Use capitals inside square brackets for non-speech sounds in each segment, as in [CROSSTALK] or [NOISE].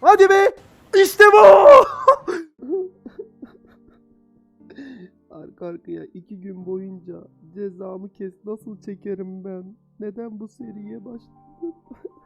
Hadi be. İşte bu. [LAUGHS] Arka arkaya iki gün boyunca cezamı kes nasıl çekerim ben? Neden bu seriye başladım? [LAUGHS]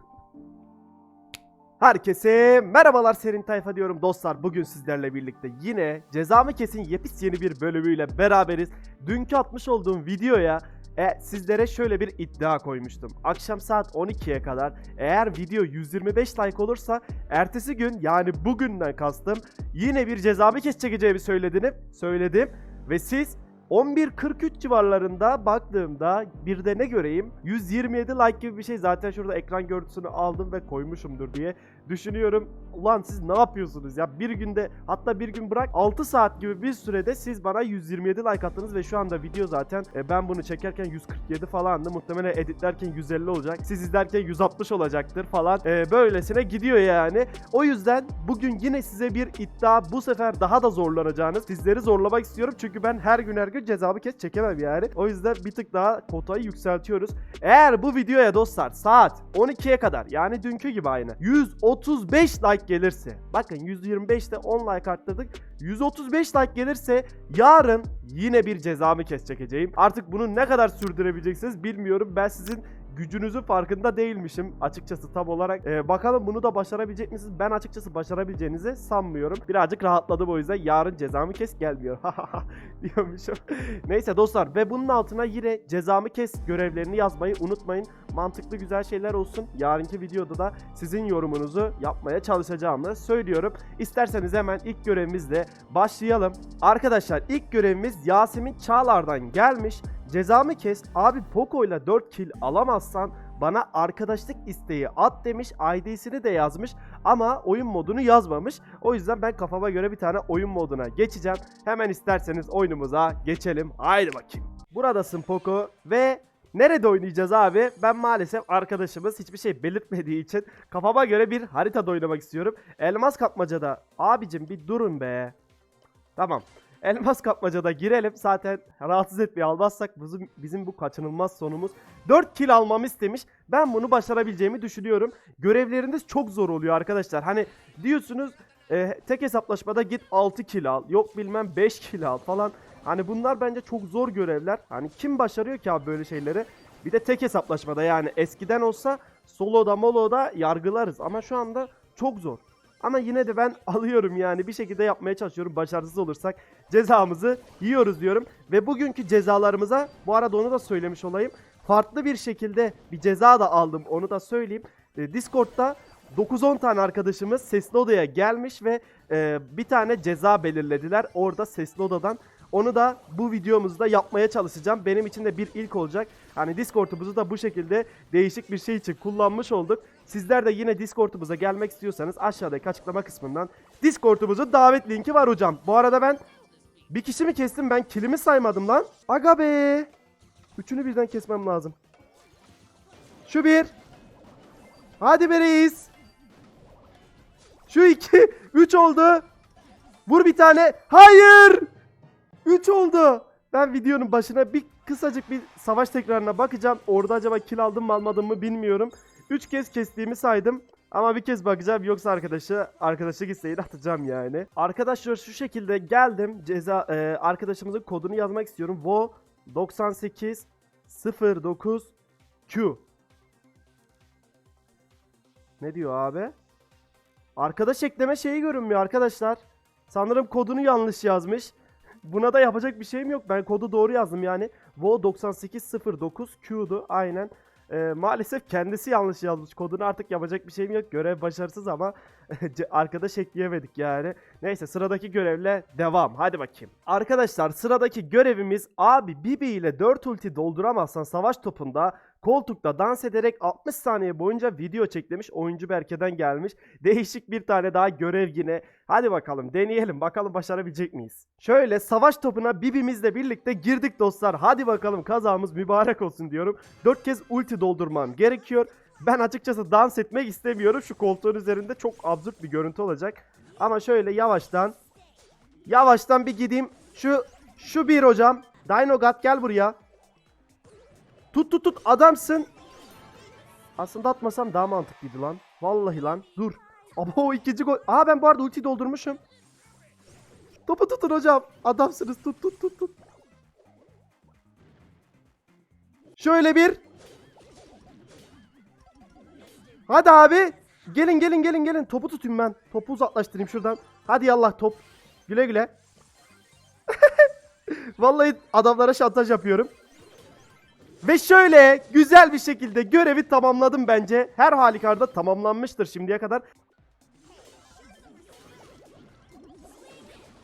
Herkese merhabalar Serin Tayfa diyorum dostlar. Bugün sizlerle birlikte yine cezamı kesin yepis yeni bir bölümüyle beraberiz. Dünkü atmış olduğum videoya e, sizlere şöyle bir iddia koymuştum. Akşam saat 12'ye kadar eğer video 125 like olursa ertesi gün yani bugünden kastım yine bir cezamı kes çekeceğimi söyledim. Söyledim ve siz 11.43 civarlarında baktığımda bir de ne göreyim? 127 like gibi bir şey. Zaten şurada ekran görüntüsünü aldım ve koymuşumdur diye düşünüyorum. Ulan siz ne yapıyorsunuz ya? Bir günde hatta bir gün bırak 6 saat gibi bir sürede siz bana 127 like attınız ve şu anda video zaten e, ben bunu çekerken 147 falandı. Muhtemelen editlerken 150 olacak siz izlerken 160 olacaktır falan. E, böylesine gidiyor yani. O yüzden bugün yine size bir iddia bu sefer daha da zorlanacağınız sizleri zorlamak istiyorum. Çünkü ben her gün her gün cezamı kes çekemem yani. O yüzden bir tık daha kotayı yükseltiyoruz. Eğer bu videoya dostlar saat 12'ye kadar yani dünkü gibi aynı 135 like gelirse bakın 125'te 10 like arttırdık 135 like gelirse yarın yine bir cezamı kes çekeceğim. Artık bunu ne kadar sürdürebileceksiniz bilmiyorum. Ben sizin gücünüzün farkında değilmişim açıkçası tam olarak. Ee, bakalım bunu da başarabilecek misiniz? Ben açıkçası başarabileceğinizi sanmıyorum. Birazcık rahatladım o yüzden yarın cezamı kes gelmiyor. [LAUGHS] diyormuşum. Neyse dostlar ve bunun altına yine cezamı kes görevlerini yazmayı unutmayın. Mantıklı güzel şeyler olsun. Yarınki videoda da sizin yorumunuzu yapmaya çalışacağımı söylüyorum. İsterseniz hemen ilk görevimizle başlayalım. Arkadaşlar ilk görevimiz Yasemin Çağlar'dan gelmiş. Cezamı kes. Abi Poco ile 4 kill alamazsan bana arkadaşlık isteği at demiş. ID'sini de yazmış ama oyun modunu yazmamış. O yüzden ben kafama göre bir tane oyun moduna geçeceğim. Hemen isterseniz oyunumuza geçelim. Haydi bakayım. Buradasın Poco ve nerede oynayacağız abi? Ben maalesef arkadaşımız hiçbir şey belirtmediği için kafama göre bir haritada oynamak istiyorum. Elmas kapmacada. Abicim bir durun be. Tamam. Elmas kapmacada girelim. Zaten rahatsız etmeyi almazsak bizim, bizim bu kaçınılmaz sonumuz. 4 kill almamı istemiş. Ben bunu başarabileceğimi düşünüyorum. Görevleriniz çok zor oluyor arkadaşlar. Hani diyorsunuz e, tek hesaplaşmada git 6 kill al. Yok bilmem 5 kill al falan. Hani bunlar bence çok zor görevler. Hani kim başarıyor ki abi böyle şeyleri? Bir de tek hesaplaşmada yani eskiden olsa soloda moloda yargılarız. Ama şu anda çok zor. Ama yine de ben [LAUGHS] alıyorum yani bir şekilde yapmaya çalışıyorum. Başarısız olursak cezamızı yiyoruz diyorum. Ve bugünkü cezalarımıza bu arada onu da söylemiş olayım. Farklı bir şekilde bir ceza da aldım onu da söyleyeyim. E, Discord'da 9-10 tane arkadaşımız sesli odaya gelmiş ve e, bir tane ceza belirlediler orada sesli odadan. Onu da bu videomuzda yapmaya çalışacağım. Benim için de bir ilk olacak. Hani Discord'umuzu da bu şekilde değişik bir şey için kullanmış olduk. Sizler de yine Discord'umuza gelmek istiyorsanız aşağıdaki açıklama kısmından Discord'umuzun davet linki var hocam. Bu arada ben bir kişi mi kestim ben kilimi saymadım lan. Aga be. Üçünü birden kesmem lazım. Şu bir. Hadi be reis. Şu iki. [LAUGHS] Üç oldu. Vur bir tane. Hayır. 3 oldu. Ben videonun başına bir kısacık bir savaş tekrarına bakacağım. Orada acaba kill aldım mı almadım mı bilmiyorum. 3 kez kestiğimi saydım. Ama bir kez bakacağım yoksa arkadaşı arkadaşı isteğini atacağım yani. Arkadaşlar şu şekilde geldim. Ceza e, arkadaşımızın kodunu yazmak istiyorum. Vo 98 09 Q. Ne diyor abi? Arkadaş ekleme şeyi görünmüyor arkadaşlar. Sanırım kodunu yanlış yazmış. Buna da yapacak bir şeyim yok. Ben kodu doğru yazdım yani. Vo 9809 Q'du aynen. Ee, maalesef kendisi yanlış yazmış kodunu artık yapacak bir şeyim yok. Görev başarısız ama [LAUGHS] arkadaş ekleyemedik yani. Neyse sıradaki görevle devam. Hadi bakayım. Arkadaşlar sıradaki görevimiz abi Bibi ile 4 ulti dolduramazsan savaş topunda koltukta dans ederek 60 saniye boyunca video çeklemiş oyuncu Berke'den gelmiş. [LAUGHS] Değişik bir tane daha görev yine. Hadi bakalım deneyelim bakalım başarabilecek miyiz? Şöyle savaş topuna Bibi'mizle birlikte girdik dostlar. Hadi bakalım kazamız mübarek olsun diyorum. 4 kez ulti doldurmam gerekiyor. Ben açıkçası dans etmek istemiyorum. Şu koltuğun üzerinde çok absürt bir görüntü olacak. Ama şöyle yavaştan yavaştan bir gideyim. Şu şu bir hocam. Dinogat gel buraya. Tut tut tut adamsın. Aslında atmasam daha mantıklıydı lan. Vallahi lan. Dur. Abo ikinci gol. Aa ben bu arada ulti doldurmuşum. Topu tutun hocam. Adamsınız. Tut tut tut tut. Şöyle bir. Hadi abi. Gelin gelin gelin gelin. Topu tutayım ben. Topu uzaklaştırayım şuradan. Hadi yallah top. Güle güle. [LAUGHS] Vallahi adamlara şantaj yapıyorum. Ve şöyle güzel bir şekilde görevi tamamladım bence. Her halükarda tamamlanmıştır şimdiye kadar.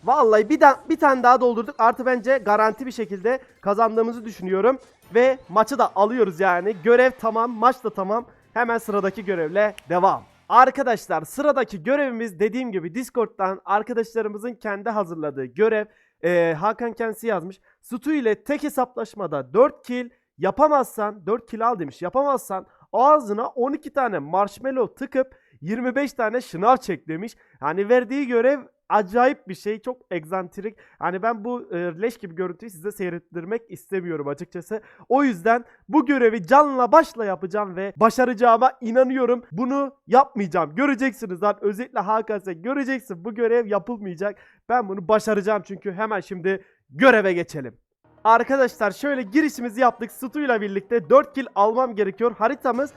Vallahi bir, da- bir tane daha doldurduk. Artı bence garanti bir şekilde kazandığımızı düşünüyorum. Ve maçı da alıyoruz yani. Görev tamam, maç da tamam. Hemen sıradaki görevle devam. Arkadaşlar sıradaki görevimiz dediğim gibi Discord'dan arkadaşlarımızın kendi hazırladığı görev. Ee, Hakan kendisi yazmış. Stu ile tek hesaplaşmada 4 kill yapamazsan 4 kill al demiş. Yapamazsan ağzına 12 tane marshmallow tıkıp 25 tane şınav çek demiş. Hani verdiği görev acayip bir şey. Çok egzantrik. Hani ben bu e, leş gibi görüntüyü size seyrettirmek istemiyorum açıkçası. O yüzden bu görevi canla başla yapacağım ve başaracağıma inanıyorum. Bunu yapmayacağım. Göreceksiniz lan. Özellikle sen göreceksin. Bu görev yapılmayacak. Ben bunu başaracağım çünkü hemen şimdi göreve geçelim. Arkadaşlar şöyle girişimizi yaptık. Stu ile birlikte 4 kill almam gerekiyor. Haritamız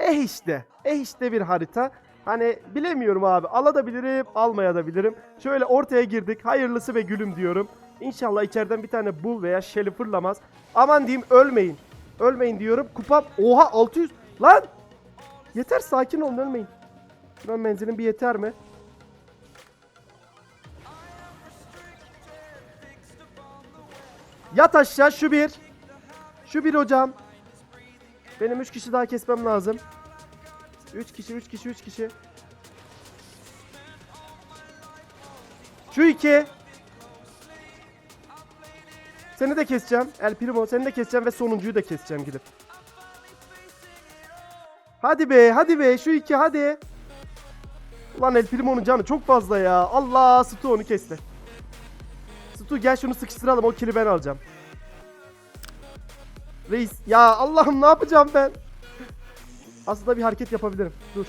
eh işte. Eh işte bir harita. Hani bilemiyorum abi. Alabilirim, almayabilirim. Şöyle ortaya girdik. Hayırlısı ve gülüm diyorum. İnşallah içeriden bir tane bul veya Shelly fırlamaz. Aman diyeyim ölmeyin. Ölmeyin diyorum. Kupam oha 600. Lan! Yeter sakin olun ölmeyin. Şuran menzilim bir yeter mi? Yat aşağı şu bir. Şu bir hocam. Benim 3 kişi daha kesmem lazım. 3 kişi 3 kişi 3 kişi. Şu iki. Seni de keseceğim. El Primo seni de keseceğim ve sonuncuyu da keseceğim gidip. Hadi be hadi be şu iki hadi. Ulan El Primo'nun canı çok fazla ya. Allah Stu onu kesti. Stu gel şunu sıkıştıralım o kili ben alacağım. Reis ya Allah'ım ne yapacağım ben? Aslında bir hareket yapabilirim. Dur.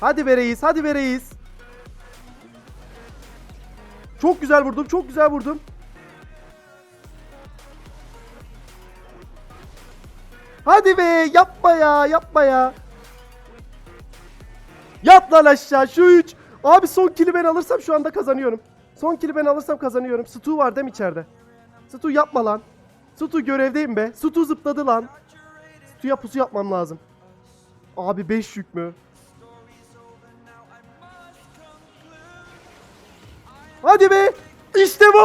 Hadi be reis, hadi be reis. Çok güzel vurdum, çok güzel vurdum. Hadi be, yapma ya, yapma ya. Yat lan aşağı, şu 3. Abi son kili ben alırsam şu anda kazanıyorum. Son kili ben alırsam kazanıyorum. Stu var değil mi içeride? Stu yapma lan. Stu görevdeyim be. Stu zıpladı lan. Stu'ya pusu yapmam lazım. Abi 5 yük mü? Hadi be. İşte bu.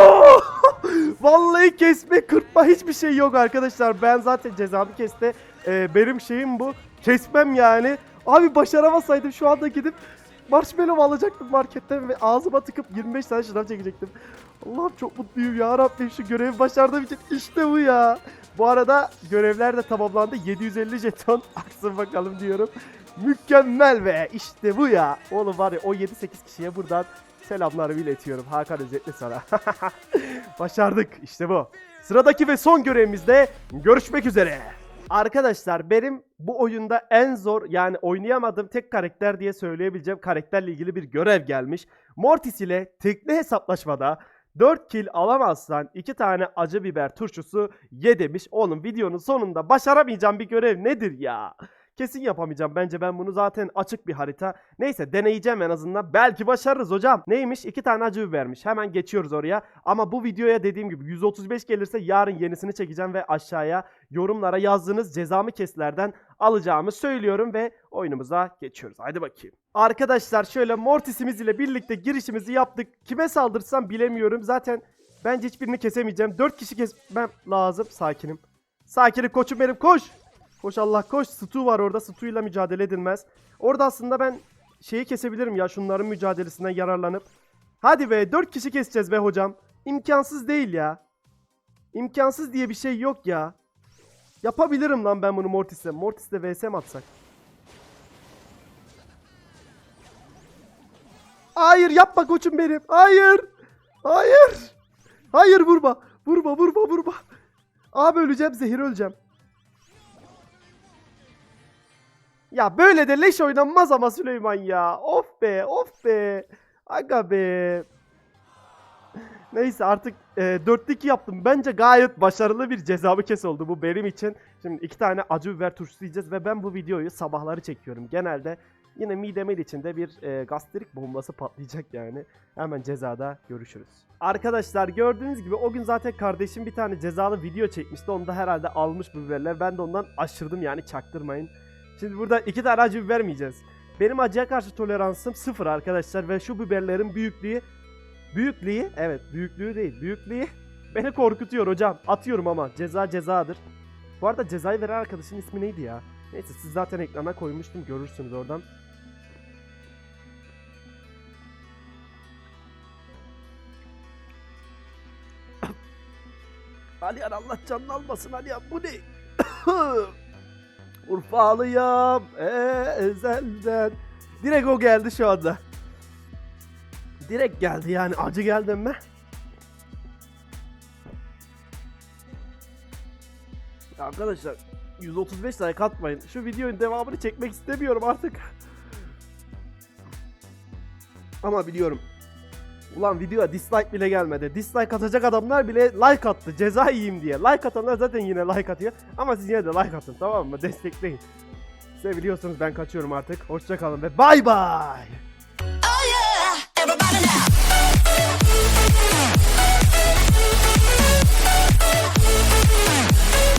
[LAUGHS] Vallahi kesme kırpma hiçbir şey yok arkadaşlar. Ben zaten cezamı kesti. Ee, benim şeyim bu. Kesmem yani. Abi başaramasaydım şu anda gidip marshmallow alacaktım marketten ve ağzıma tıkıp 25 tane şınav çekecektim. Allah'ım çok mutluyum ya Rabbim şu görevi başardığım için işte bu ya. Bu arada görevler de tamamlandı. 750 jeton [LAUGHS] aksın bakalım diyorum. Mükemmel ve işte bu ya. Oğlum var ya o 7-8 kişiye buradan selamlarımı iletiyorum. Hakan özetle sana. [LAUGHS] Başardık işte bu. Sıradaki ve son görevimizde görüşmek üzere. Arkadaşlar benim bu oyunda en zor yani oynayamadığım tek karakter diye söyleyebileceğim karakterle ilgili bir görev gelmiş. Mortis ile tekli hesaplaşmada 4 kill alamazsan 2 tane acı biber turşusu ye demiş. Oğlum videonun sonunda başaramayacağım bir görev nedir ya? Kesin yapamayacağım. Bence ben bunu zaten açık bir harita. Neyse deneyeceğim en azından. Belki başarırız hocam. Neymiş? 2 tane acı bibermiş. Hemen geçiyoruz oraya. Ama bu videoya dediğim gibi 135 gelirse yarın yenisini çekeceğim ve aşağıya yorumlara yazdığınız cezamı keslerden alacağımı söylüyorum ve oyunumuza geçiyoruz. Haydi bakayım. Arkadaşlar şöyle Mortis'imiz ile birlikte girişimizi yaptık. Kime saldırsam bilemiyorum. Zaten bence hiçbirini kesemeyeceğim. 4 kişi kesmem lazım. Sakinim. Sakinim koçum benim koş. Koş Allah koş. Stu var orada. Stu'yla mücadele edilmez. Orada aslında ben şeyi kesebilirim ya şunların mücadelesinden yararlanıp. Hadi be 4 kişi keseceğiz be hocam. İmkansız değil ya. İmkansız diye bir şey yok ya. Yapabilirim lan ben bunu Mortis'le. Mortis'le vs mi atsak? Hayır yapma koçum benim. Hayır. Hayır. Hayır vurma. Vurma vurma vurma. Abi öleceğim zehir öleceğim. Ya böyle de leş oynanmaz ama Süleyman ya. Of be of be. Aga be. Neyse artık e, 4'te 2 yaptım. Bence gayet başarılı bir cezamı kes oldu bu benim için. Şimdi iki tane acı biber turşusu yiyeceğiz ve ben bu videoyu sabahları çekiyorum. Genelde yine midemin içinde bir e, gastrik bombası patlayacak yani. Hemen cezada görüşürüz. Arkadaşlar gördüğünüz gibi o gün zaten kardeşim bir tane cezalı video çekmişti. Onu da herhalde almış bu biberler. Ben de ondan aşırdım yani çaktırmayın. Şimdi burada iki tane acı biber mi yiyeceğiz? Benim acıya karşı toleransım sıfır arkadaşlar ve şu biberlerin büyüklüğü büyüklüğü evet büyüklüğü değil büyüklüğü [LAUGHS] beni korkutuyor hocam. Atıyorum ama ceza cezadır. Bu arada cezayı veren arkadaşın ismi neydi ya? Neyse siz zaten ekrana koymuştum görürsünüz oradan. [COUGHS] Aliyan Allah canını almasın Aliyan bu ne? [COUGHS] [COUGHS] Urfalıyam ezelden. Direkt o geldi şu anda. Direkt geldi yani acı geldi mi? Arkadaşlar 135 like atmayın. Şu videonun devamını çekmek istemiyorum artık. Ama biliyorum. Ulan videoya dislike bile gelmedi. Dislike atacak adamlar bile like attı. Ceza yiyeyim diye. Like atanlar zaten yine like atıyor. Ama siz yine de like atın tamam mı? [LAUGHS] Destekleyin. Seviliyorsunuz ben kaçıyorum artık. Hoşçakalın ve bay bay. Oh yeah.